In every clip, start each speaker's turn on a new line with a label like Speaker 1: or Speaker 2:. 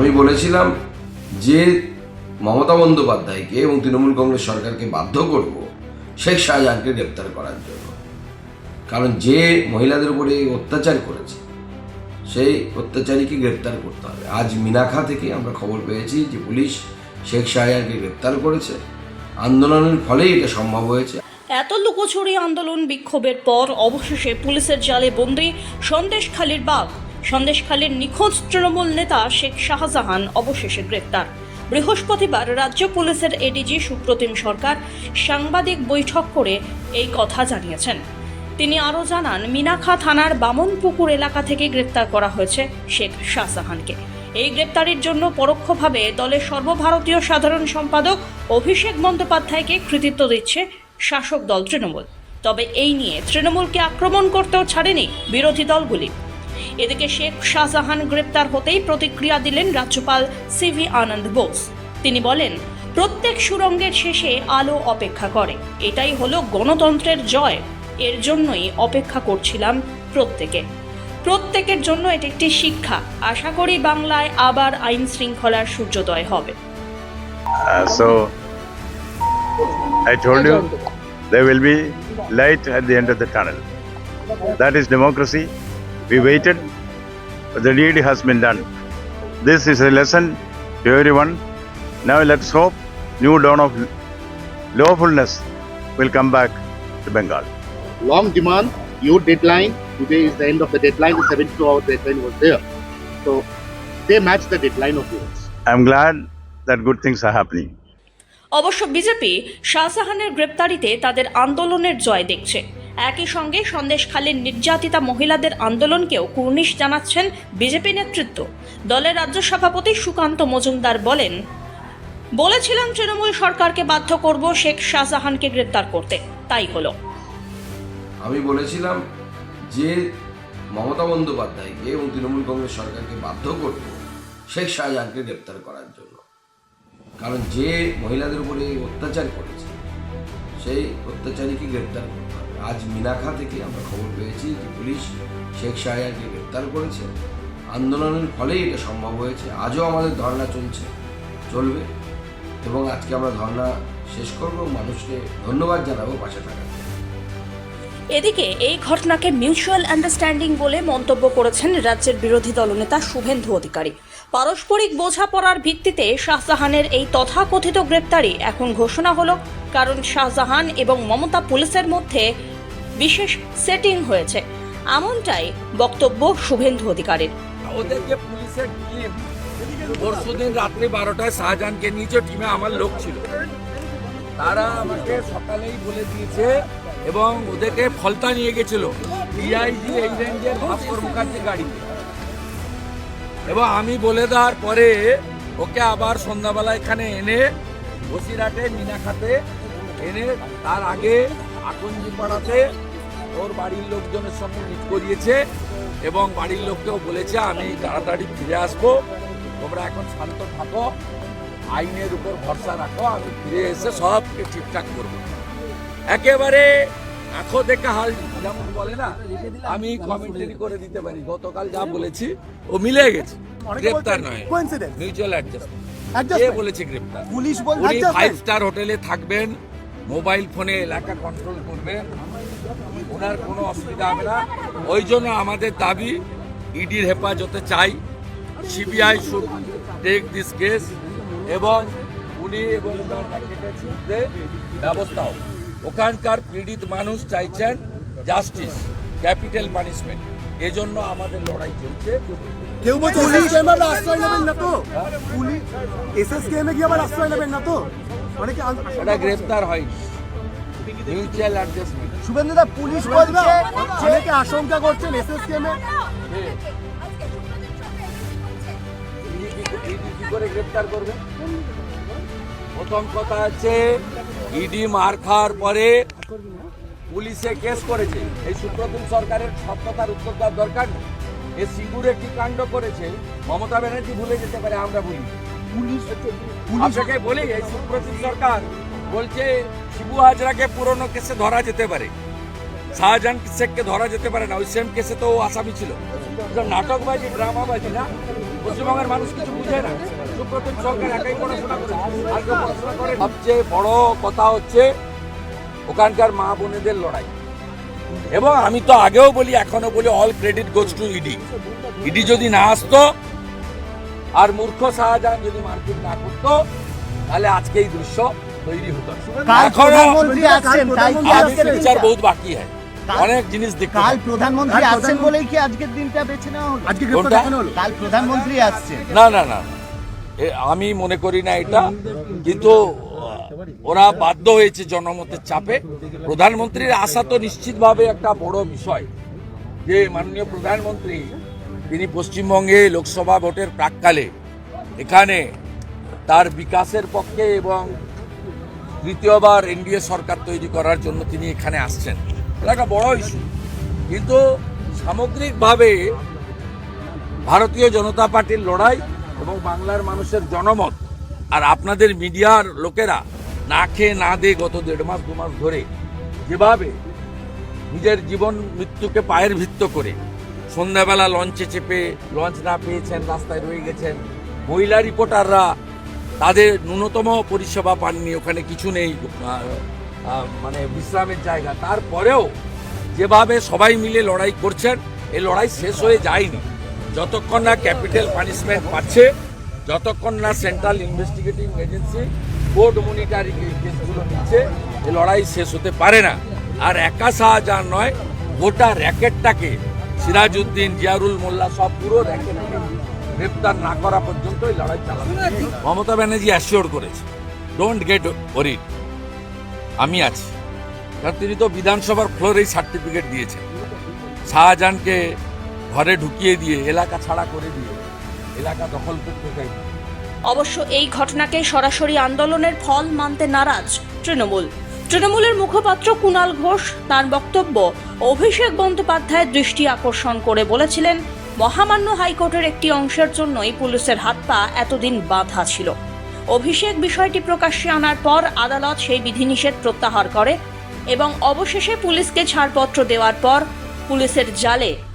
Speaker 1: আমি বলেছিলাম যে মমতা বন্দ্যোপাধ্যায়কে এবং তৃণমূল কংগ্রেস সরকারকে বাধ্য করব শেখ শাহজাহানকে গ্রেপ্তার করার জন্য। কারণ যে মহিলাদের উপরে অত্যাচার করেছে, সেই অত্যাচারীকে গ্রেপ্তার করতে হবে। আজ মিনাখা থেকে আমরা খবর পেয়েছি যে পুলিশ শেখ শাহজাহানকে গ্রেপ্তার করেছে। আন্দোলনের ফলেই এটা সম্ভব হয়েছে।
Speaker 2: এত লুকোচুরি আন্দোলন বিক্ষোভের পর অবশেষে পুলিশের জালে বন্দি সন্দেশখালীর বাঘ। সন্দেশখালীর নিখোঁজ তৃণমূল নেতা শেখ শাহজাহান অবশেষে গ্রেপ্তার। বৃহস্পতিবার রাজ্য পুলিশের এডিজি সুপ্রতিম সরকার সাংবাদিক বৈঠক করে এই কথা জানিয়েছেন। তিনি আরও জানান, মিনাখা থানার বামনপুকুর এলাকা থেকে গ্রেপ্তার করা হয়েছে শেখ শাহজাহানকে। এই গ্রেপ্তারির জন্য পরোক্ষভাবে দলের সর্বভারতীয় সাধারণ সম্পাদক অভিষেক বন্দ্যোপাধ্যায়কে কৃতিত্ব দিচ্ছে শাসক দল তৃণমূল। তবে এই নিয়ে তৃণমূলকে আক্রমণ করতেও ছাড়েনি বিরোধী দলগুলি। এদিকে শেখ শাহজাহান গ্রেপ্তার হতেই প্রতিক্রিয়া দিলেন রাজ্যপাল সিভি আনন্দ বোস। তিনি বলেন প্রত্যেক সুরঙ্গের শেষে আলো অপেক্ষা করে। এটাই হলো গণতন্ত্রের জয়। এর জন্যই অপেক্ষা করছিলাম প্রত্যেকে। প্রত্যেকের জন্য এটি একটি শিক্ষা। আশা করি বাংলায় আবার আইন শৃঙ্খলার সূর্যোদয় হবে।
Speaker 3: Uh, so I told you there will be light at the end of the tunnel. The deed has been done. This is a lesson to everyone. Now let's hope new dawn of lawfulness will come back to Bengal.
Speaker 4: long demand, your deadline. Today is the end of the deadline. The 72 hour deadline was there. So they match the deadline of yours.
Speaker 3: I'm glad that good things are happening.
Speaker 2: অবশ্য BJP শাহজাহানের গ্রেপ্তারিতে তাদের আন্দোলনের জয় দেখছে। একই সঙ্গে সন্দেশখালীর নির্যাতিতা মহিলাদের আন্দোলনকেও কুর্নিশ জানাচ্ছেন বিজেপি নেতৃত্ব। দলের রাজ্য সভাপতি সুকান্ত মজুমদার বলেন, বলেছিলাম তৃণমূল সরকারকে বাধ্য করব শেখ শাহজাহানকে গ্রেপ্তার করতে। তাই হলো।
Speaker 1: আমি বলেছিলাম যে মমতা বন্দ্যোপাধ্যায়কে এবং তৃণমূল কংগ্রেস সরকারকে বাধ্য করব শেখ শাহজাহানকে গ্রেপ্তার করার জন্য। কারণ যে মহিলাদের উপরে অত্যাচার করেছে, সেই অত্যাচারীকে গ্রেপ্তার করতে হবে। আজ মিনাখা থেকে আমরা খবর পেয়েছি যে পুলিশ শেখ শাহজাহানকে গ্রেপ্তার করেছে। আন্দোলনের ফলেই এটা সম্ভব হয়েছে। আজও আমাদের ধর্ণা চলছে, চলবে। এবং আজকে আমরা ধর্ণা শেষ করব। মানুষকে ধন্যবাদ জানাব পাশে থাকার
Speaker 2: এদিকে এই ঘটনাকে মিউচুয়াল আন্ডারস্ট্যান্ডিং বলে মন্তব্য করেছেন রাজ্যের বিরোধী দলনেতা শুভেন্দু অধিকারী। পারস্পরিক বোঝাপড়ার ভিত্তিতে শাহজাহানের এই তথাকথিত গ্রেপ্তারি এখন ঘোষণা হলো, কারণ শাহজাহান এবং মমতা পুলিশের মধ্যে বিশেষ সেটিং হয়েছে। এমনটাই বক্তব্য শুভেন্দু অধিকারীর।
Speaker 5: ওদের যে পুলিশের টিম পরশু রাত্রি বারোটায় শাহজাহানকে নিয়েছে টিমে আমার লোক ছিল, তারা আমাকে সকালেই বলে দিয়েছে এবং ওদেরকে ফলতা নিয়ে গেছিল ডিআইজি এই রেঞ্জের ভাস্কর মুখার্জি গাড়িতে। এবং আমি বলে দেওয়ার পরে ওকে আবার সন্ধ্যাবেলা এখানে এনে বসিরহাটে মিনাখাতে এনে তার আগে আকঞ্জি পাড়াতে ওর বাড়ির লোকজনের সঙ্গে মিট করিয়েছে এবং বাড়ির লোককেও বলেছে, আমি তাড়াতাড়ি ফিরে আসব। তোমরা এখন শান্ত থাকো। আইনের উপর ভরসা রাখো। আমি ফিরে এসে সবকে ঠিকঠাক করব। একেবারে আখো দেখা হাল যেমন বলে না আমি কমেন্টারি করে দিতে পারি। গতকাল যা বলেছি ও মিলে গেছে। গ্রেপ্তার নয়. মিউচুয়াল অ্যাডজাস্টমেন্ট কে বলেছে গ্রেপ্তার?
Speaker 6: পুলিশ বল
Speaker 5: উনি ফাইভ স্টার হোটেলে থাকবেন মোবাইল ফোনে এলাকা কন্ট্রোল করবেন। ওনার কোনো অসুবিধা হবে না। ওই জন্য আমাদের দাবি ইডির হেফাজতে চাই। CBI should take this case এবং উনি এবং ব্যবস্থা হোক। ওখানকার পীড়িত মানুষ চাইছেন জাস্টিস ক্যাপিটাল পানিশমেন্ট এজন্য আমাদের লড়াই চলছে।
Speaker 6: কেউ বলছে গেমে আশ্রয় নেবেন না তো? পুলিশ এসএস গেমে গিয়ে আবার আশ্রয় নেবেন না তো? অনেকে
Speaker 5: ওটা গ্রেফতার হয়নি। মিউচুয়াল অ্যাডজাস্টমেন্ট
Speaker 6: শুভেন্দুদা পুলিশ বলছে অনেকে আশঙ্কা করছেন এসএস গেমে
Speaker 5: কি করে গ্রেপ্তার করবে? প্রথম কথা হচ্ছে ইডি মার খাওয়ার পরে পুলিশে কেস করেছে। এই সুপ্রতিম সরকারের সব কথার উত্তর দেওয়ার দরকার নেই। এ সিঙ্গুরে কি কাণ্ড করেছে। মমতা ব্যানার্জি ভুলে যেতে পারে আমরা বলি
Speaker 6: পুলিশ
Speaker 5: আপনাকে বলি এই সুপ্রতিম সরকার বলছে শিবু হাজরাকে পুরনো কেসে ধরা যেতে পারে। শাহজাহান শেখকে ধরা যেতে পারে না ওই সেম কেসে তো আসামি ছিল। নাটকবাজি ড্রামাবাজি না? পশ্চিমবঙ্গের মানুষ কিছু বুঝে না। সুপ্রতিম সরকার একাই পড়াশোনা করে আর কেউ পড়াশোনা করে সবচেয়ে বড় কথা হচ্ছে ওখানকার মা বোনেদের লড়াই। এবং আমি তো আগেও বলি এখনও বলি all credit goes to ED ED যদি না আসতো আর মূর্খ শাহজাহান যদি মারপিট না করতো তাহলে আজকে এই দৃশ্য তৈরি হতো বিচার বহুত বাকি হয়। অনেক জিনিস দেখতে
Speaker 7: কাল
Speaker 5: হবে।
Speaker 7: প্রধানমন্ত্রী আসছেন বলেই কি আজকের দিনটা বেছে নেওয়া হলো?
Speaker 6: আজকে হলো?
Speaker 7: কাল প্রধানমন্ত্রী আসছেন।
Speaker 5: না না না। আমি মনে করি না এটা, কিন্তু ওরা বাধ্য হয়েছে জনমতের চাপে। প্রধানমন্ত্রীর আশা তো নিশ্চিতভাবে একটা বড় বিষয়, যে মাননীয় প্রধানমন্ত্রী, তিনি পশ্চিমবঙ্গে লোকসভা ভোটের প্রাককালে এখানে তার বিকাশের পক্ষে এবং দ্বিতীয়বার এনডিএ সরকার তৈরি করার জন্য তিনি এখানে আসছেন। এটা একটা বড় ইস্যু কিন্তু সামগ্রিকভাবে ভারতীয় জনতা পার্টির লড়াই এবং বাংলার মানুষের জনমত আর আপনাদের মিডিয়ার লোকেরা না খেয়ে না দিয়ে গত দেড় মাস, দু মাস ধরে যেভাবে নিজের জীবন মৃত্যুকে পায়ের ভিত্ত করে সন্ধ্যাবেলা লঞ্চে চেপে, লঞ্চ না পেয়েছেন, রাস্তায় রয়ে গেছেন, মহিলা রিপোর্টাররা তাদের ন্যূনতম পরিষেবা পাননি, ওখানে কিছু নেই মানে বিশ্রামের জায়গা। তারপরেও যেভাবে সবাই মিলে লড়াই করছেন এই লড়াই শেষ হয়ে যায়নি। যতক্ষণ না ক্যাপিটাল পানিশমেন্ট পাচ্ছে, যতক্ষণ না central investigating agency court monitoring কেসগুলো নিচ্ছে এই লড়াই শেষ হতে পারে না। আর একা শাহজাহান নয়, গোটা র্যাকেটটাকে সিরাজউদ্দিন, জিয়ারুল মোল্লা সব পুরো র্যাকেটকে গ্রেপ্তার না করা পর্যন্ত এই লড়াই চালাবে। মমতা ব্যানার্জি অ্যাসিওর করেছে। ডোন্ট গেট ওরিড আমি আছি। কারণ তিনি তো বিধানসভার ফ্লোরেই সার্টিফিকেট দিয়েছেন। শাহজাহানকে ঘরে ঢুকিয়ে দিয়ে, এলাকা ছাড়া করে দিয়ে, এলাকা দখল করতে চাই।
Speaker 2: অবশ্য এই ঘটনাকে সরাসরি আন্দোলনের ফল মানতে নারাজ তৃণমূল। তৃণমূলের মুখপাত্র কুণাল ঘোষ তার বক্তব্য অভিষেক বন্দ্যোপাধ্যায়ের দৃষ্টি আকর্ষণ করে বলেছিলেন, মহামান্য হাইকোর্টের একটি অংশের জন্যই পুলিশের হাত পা এতদিন বাধা ছিল। অভিষেক বিষয়টি প্রকাশ্যে আনার পর আদালত সেই বিধিনিষেধ প্রত্যাহার করে এবং অবশেষে পুলিশকে ছাড়পত্র দেওয়ার পর পুলিশের জালে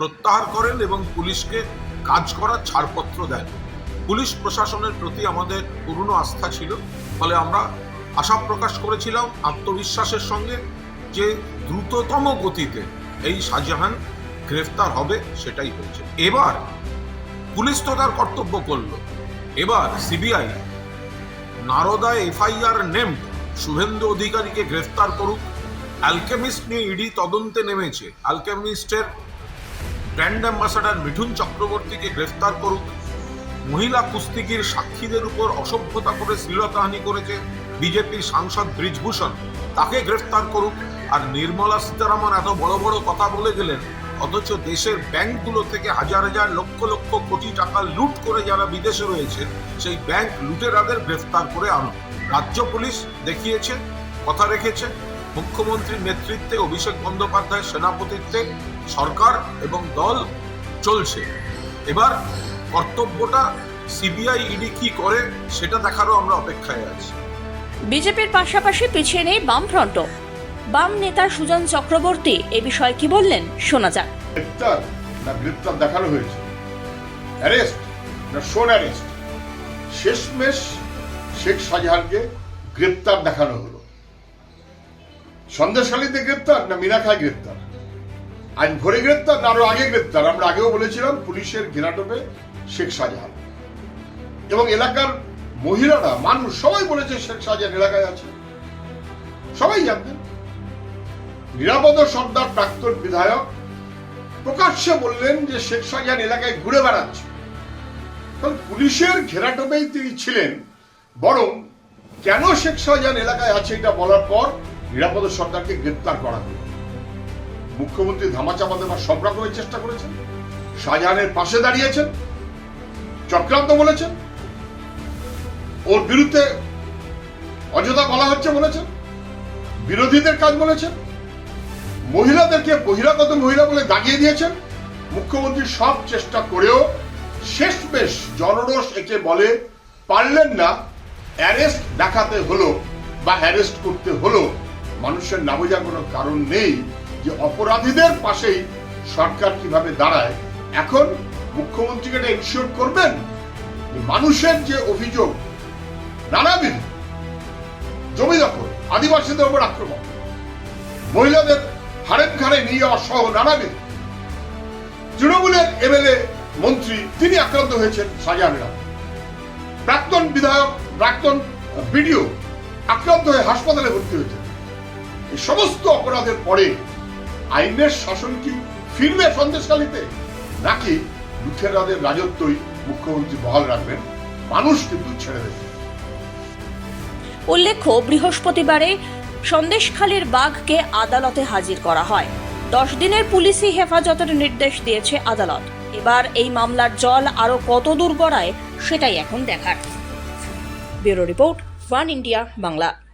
Speaker 8: প্রত্যাহার করেন এবং পুলিশকে কাজ করার ছাড়পত্র দেন। পুলিশ প্রশাসনের প্রতি আমাদের পূর্ণ আস্থা ছিল, ফলে আমরা আশা প্রকাশ করেছিলাম আত্মবিশ্বাসের সঙ্গে যে দ্রুততম গতিতে এই শাহজাহান গ্রেফতার হবে সেটাই হয়েছে। এবার পুলিশ তো তার কর্তব্য করল। এবার CBI Narada FIR name Suvendu অধিকারীকে গ্রেফতার করুক। অ্যালকেমিস্ট নিয়ে ইডি তদন্তে নেমেছে। অ্যালকেমিস্টের ব্র্যান্ড অ্যাম্বাসাডার মিঠুন চক্রবর্তীকে গ্রেফতার করুক। মহিলা কুস্তিগির সাক্ষীদের উপর অসভ্যতা করে শ্লীলতাহানি করেছে বিজেপির সাংসদ ব্রিজভূষণ। তাকে গ্রেফতার করুক। আর নির্মলা সীতারামন এত বড় বড় কথা বলে গেলেন অথচ দেশের ব্যাংকগুলো থেকে হাজার হাজার লক্ষ লক্ষ কোটি টাকা লুট করে যারা বিদেশে রয়েছে, সেই ব্যাংক লুটেরাদের গ্রেফতার করে আনো। রাজ্য পুলিশ দেখিয়েছে, কথা রেখেছে মুখ্যমন্ত্রীর নেতৃত্বে অভিষেক বন্দ্যোপাধ্যায়ের সেনাপতিত্বে সরকার এবং দল চলছে। এবার কর্তব্যটা সিবিআই ইডি কি করে সেটা দেখারও আমরা অপেক্ষায় আছি।
Speaker 2: বিজেপির পাশাপাশি পিছিয়ে নেই বাম বামফ্রন্ট বাম নেতা সুজন চক্রবর্তী এ বিষয়ে কি বললেন শোনা যাক।
Speaker 9: গ্রেপ্তার না গ্রেপ্তার দেখানো হয়েছে। অ্যারেস্ট না শোন অ্যারেস্ট। শেষমেশ শেখ শাহজাহানকে গ্রেপ্তার দেখানো হলো। সন্দেশখালীতে গ্রেপ্তার না মিনাখায় গ্রেপ্তার? আইন ভোরে গ্রেপ্তার না আরও আগে গ্রেপ্তার? আমরা আগেও বলেছিলাম পুলিশের ঘেরাটোপে শেখ শাহজাহান। এবং এলাকার মহিলারা, মানুষ, সবাই বলেছে শেখ শাহজাহান এলাকায় আছে। সবাই জানতেন। নিরাপদ সর্দার প্রাক্তন বিধায়ক প্রকাশ্যে বললেন যে শেখ শাহজাহান এলাকায় ঘুরে বেড়াচ্ছে। পুলিশের ঘেরাটোপেই তিনি ছিলেন, বরং কেন শেখ শাহজাহান এলাকায় আছে এটা বলার পর নিরাপদ সরকারকে গ্রেপ্তার করা হলো মুখ্যমন্ত্রী ধামাচাপা দেওয়ার সব রকমের চেষ্টা করেছেন। শাহজাহানের পাশে দাঁড়িয়েছেন। চক্রান্ত বলেছেন। ওর বিরুদ্ধে অযথা বলা হচ্ছে বলেছেন। বিরোধীদের কাজ বলেছেন। মহিলাদেরকে বহিরাগত মহিলা বলে দাগিয়ে দিয়েছেন। মুখ্যমন্ত্রী সব চেষ্টা করেও শেষ শেষমেশ জনরোষ একে বলে পারলেন না। অ্যারেস্ট দেখাতে হলো বা অ্যারেস্ট করতে হলো। মানুষের না বোঝার কোনো কারণ নেই যে অপরাধীদের পাশেই সরকার কীভাবে দাঁড়ায়, এখন মুখ্যমন্ত্রীকে এটা করবেন মানুষের যে অভিযোগ, নানাবিধ জমি দখল, আদিবাসীদের উপর আক্রমণ, মহিলাদের হাড়ের ঘাড়ে নিয়ে যাওয়া সহ নানাবিধ। তৃণমূলের এমএলএ মন্ত্রী তিনি আক্রান্ত হয়েছেন শাহজাহানেরা। প্রাক্তন বিধায়ক, প্রাক্তন বিডিও আক্রান্ত হয়ে হাসপাতালে ভর্তি হয়েছেন। সমস্ত অপরাধের পরে আইনের শাসন কি ফিরবে সন্দেশকালীতে নাকি লুঠেরাদের রাজত্বই মুখ্যমন্ত্রী বহাল রাখবেন? মানুষ কিন্তু ছেড়ে দেবে
Speaker 2: উল্লেখ্য, বৃহস্পতিবারে সন্দেশখালীর বাঘকে আদালতে হাজির করা হয়। দশ দিনের পুলিশি হেফাজতের নির্দেশ দিয়েছে আদালত। এবার এই মামলার জল আরও কত দূর গড়ায়, সেটাই এখন দেখার। Bureau report, one India, Bangla.